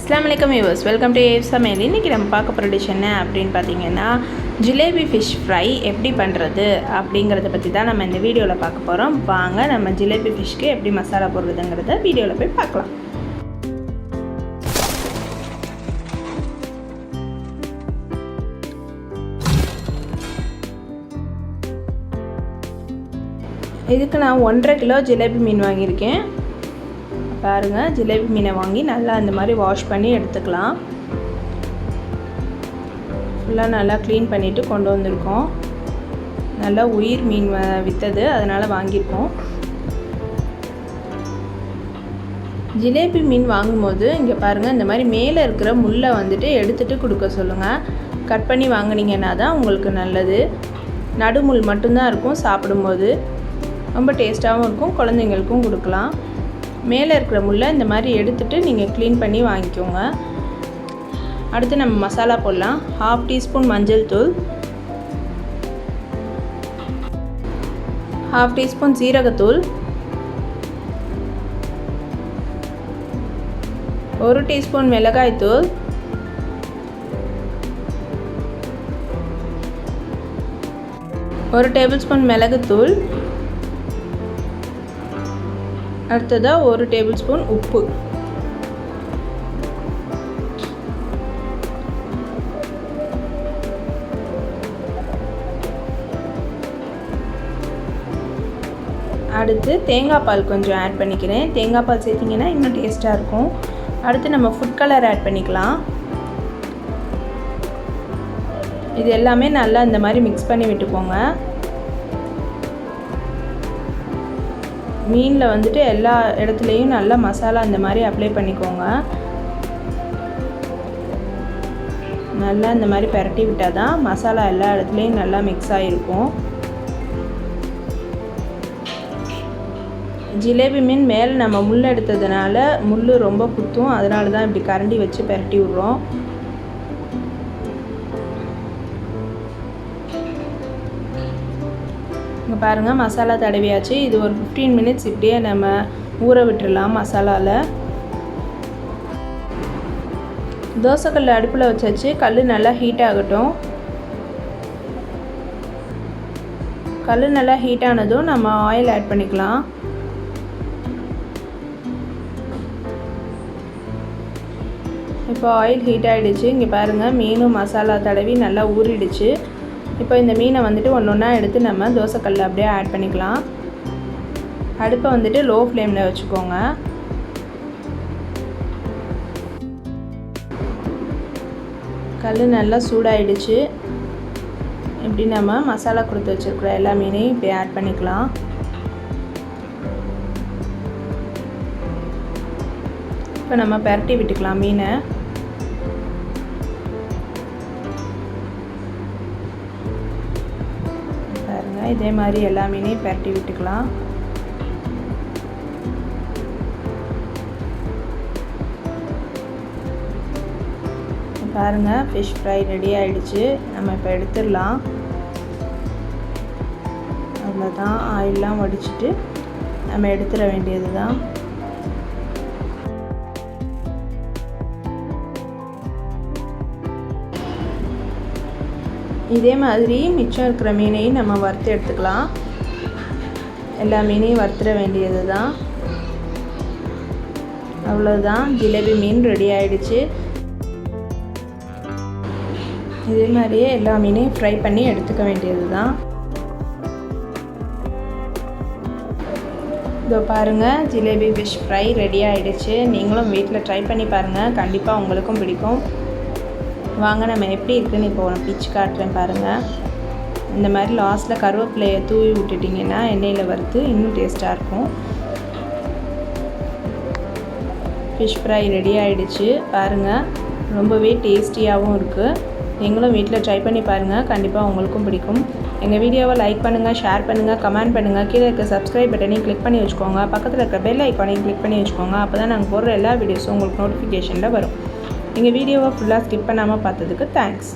அஸ்லாம் வலைக்கம் viewers welcome to ஏவ் சமையல் இன்றைக்கி நம்ம பார்க்க போகிற டிஷ் என்ன அப்படின்னு பார்த்தீங்கன்னா ஜிலேபி ஃபிஷ் ஃப்ரை எப்படி பண்ணுறது அப்படிங்கிறத பற்றி தான் நம்ம இந்த வீடியோவில் பார்க்க போகிறோம் வாங்க நம்ம ஜிலேபி ஃபிஷ்க்கு எப்படி மசாலா போடுறதுங்கிறத வீடியோவில் போய் பார்க்கலாம். இதுக்கு நான் ஒன்றரை கிலோ ஜிலேபி மீன் வாங்கியிருக்கேன். பாருங்கள் ஜிலேபி மீனை வாங்கி நல்லா அந்த மாதிரி வாஷ் பண்ணி எடுத்துக்கலாம். ஃபுல்லாக நல்லா க்ளீன் பண்ணிவிட்டு கொண்டு வந்திருக்கோம். நல்லா உயிர் மீன் விற்றது அதனால் வாங்கியிருக்கோம். ஜிலேபி மீன் வாங்கும்போது இங்கே பாருங்கள் இந்த மாதிரி மேலே இருக்கிற முள்ளை வந்துட்டு எடுத்துகிட்டு கொடுக்க சொல்லுங்கள் கட் பண்ணி வாங்கினீங்கன்னா தான் உங்களுக்கு நல்லது. நடுமுள் மட்டும்தான் இருக்கும் சாப்பிடும்போது. ரொம்ப டேஸ்ட்டாகவும் இருக்கும் குழந்தைங்களுக்கும் கொடுக்கலாம். மேலே இருக்கிற முள்ளை இந்த மாதிரி எடுத்துகிட்டு நீங்கள் க்ளீன் பண்ணி வாங்கிக்கோங்க. அடுத்து நம்ம மசாலா போடலாம். ஹாஃப் டீஸ்பூன் மஞ்சள் தூள். ஹாஃப் டீஸ்பூன் சீரகத்தூள். ஒரு டீஸ்பூன் மிளகாய்த்தூள். ஒரு டேபிள் ஸ்பூன் மிளகுத்தூள். அடுத்ததாக ஒரு டேபிள் ஸ்பூன் உப்பு. அடுத்து தேங்காய் பால் கொஞ்சம் ஆட் பண்ணிக்கிறேன். தேங்காய் பால் சேர்த்திங்கன்னா இன்னும் டேஸ்ட்டாக இருக்கும். அடுத்து நம்ம ஃபுட் கலர் ஆட் பண்ணிக்கலாம். இது எல்லாமே நல்லா இந்த மாதிரி மிக்ஸ் பண்ணி விட்டுக்கோங்க. மீனில் வந்துட்டு எல்லா இடத்துலையும் நல்லா மசாலா இந்த மாதிரி அப்ளை பண்ணிக்கோங்க. நல்லா இந்த மாதிரி பரட்டி விட்டால் தான் மசாலா எல்லா இடத்துலையும் நல்லா மிக்ஸ் ஆகிருக்கும் ஜிலேபி மீன் மேலே நம்ம முள் எடுத்ததுனால முள் ரொம்ப குத்தும். அதனால தான் இப்படி கரண்டி வச்சு பரட்டி விட்றோம். இங்கே பாருங்கள் மசாலா தடவியாச்சு. இது ஒரு ஃபிஃப்டீன் மினிட்ஸ் இப்படியே நம்ம ஊற விட்டுடலாம் மசாலாவில் தோசைக்கல் அடுப்பில் வச்சாச்சு. கல் நல்லா ஹீட் ஆகட்டும். கல் நல்லா ஹீட் ஆனதும் நம்ம ஆயில் ஆட் பண்ணிக்கலாம். இப்போ ஆயில் ஹீட் ஆகிடுச்சு இங்கே பாருங்கள் மீனும் மசாலா தடவி நல்லா ஊறிடுச்சு. இப்போ இந்த மீனை வந்துட்டு ஒன்று ஒன்றா எடுத்து நம்ம தோசைக்கல்லில் அப்படியே ஆட் பண்ணிக்கலாம். அடுப்பை வந்துட்டு லோ ஃப்ளேமில் வச்சுக்கோங்க. கல் நல்லா சூடாயிடுச்சு. இப்படி நம்ம மசாலா கொடுத்து வச்சுருக்கிற எல்லா மீனையும் இப்படி ஆட் பண்ணிக்கலாம். இப்போ நம்ம பரட்டி விட்டுக்கலாம் மீனை. இதே மாதிரி எல்லா மீனையும் பரட்டி விட்டுக்கலாம். பாருங்கள் ஃபிஷ் ஃப்ரை ரெடி ஆகிடுச்சு நம்ம இப்போ எடுத்துடலாம். அவ்வளோதான் ஆயிலெலாம் வடிச்சிட்டு நம்ம எடுத்துட வேண்டியது தான் இதே மாதிரி மிச்சம் இருக்கிற மீனையும் நம்ம வறுத்து எடுத்துக்கலாம். எல்லா மீனையும் வறுத்துட வேண்டியது தான் அவ்வளோதான் ஜிலேபி மீன் ரெடி ஆகிடுச்சு இதே மாதிரியே எல்லா மீனையும் ஃப்ரை பண்ணி எடுத்துக்க வேண்டியது தான் இதோ பாருங்கள் ஜிலேபி ஃபிஷ் ஃப்ரை ரெடி ஆகிடுச்சு நீங்களும் வீட்டில் ட்ரை பண்ணி பாருங்கள் கண்டிப்பாக உங்களுக்கும் பிடிக்கும். வாங்க நம்ம எப்படி இருக்குன்னு இப்போ உனக்கு பிச்சு காட்டுறேன் பாருங்கள் இந்த மாதிரி லாஸ்ட்டில் கருவேப்பிலையை தூவி விட்டுட்டிங்கன்னா எண்ணெயில் வறுத்து இன்னும் டேஸ்ட்டாக இருக்கும். ஃபிஷ் ஃப்ரை ரெடி ஆகிடுச்சு பாருங்கள் ரொம்பவே டேஸ்டியாகவும் இருக்குது நீங்களும் வீட்டில் ட்ரை பண்ணி பாருங்கள் கண்டிப்பாக உங்களுக்கும் பிடிக்கும். எங்கள் வீடியோவை லைக் பண்ணுங்கள் ஷேர் பண்ணுங்கள் கமெண்ட் பண்ணுங்கள் கீழே இருக்க சப்ஸ்கிரைப் பட்டனையும் கிளிக் பண்ணி வச்சுக்கோங்க. பக்கத்தில் இருக்க பெல் ஐக்கானையும் கிளிக் பண்ணி வச்சுக்கோங்க. அப்போ தான் நாங்கள் போடுற எல்லா வீடியோஸும் உங்களுக்கு நோட்டிஃபிகேஷனில் வரும். எங்கள் வீடியோவை ஃபுல்லாக ஸ்கிப் பண்ணாமல் பார்த்ததுக்கு தேங்க்ஸ்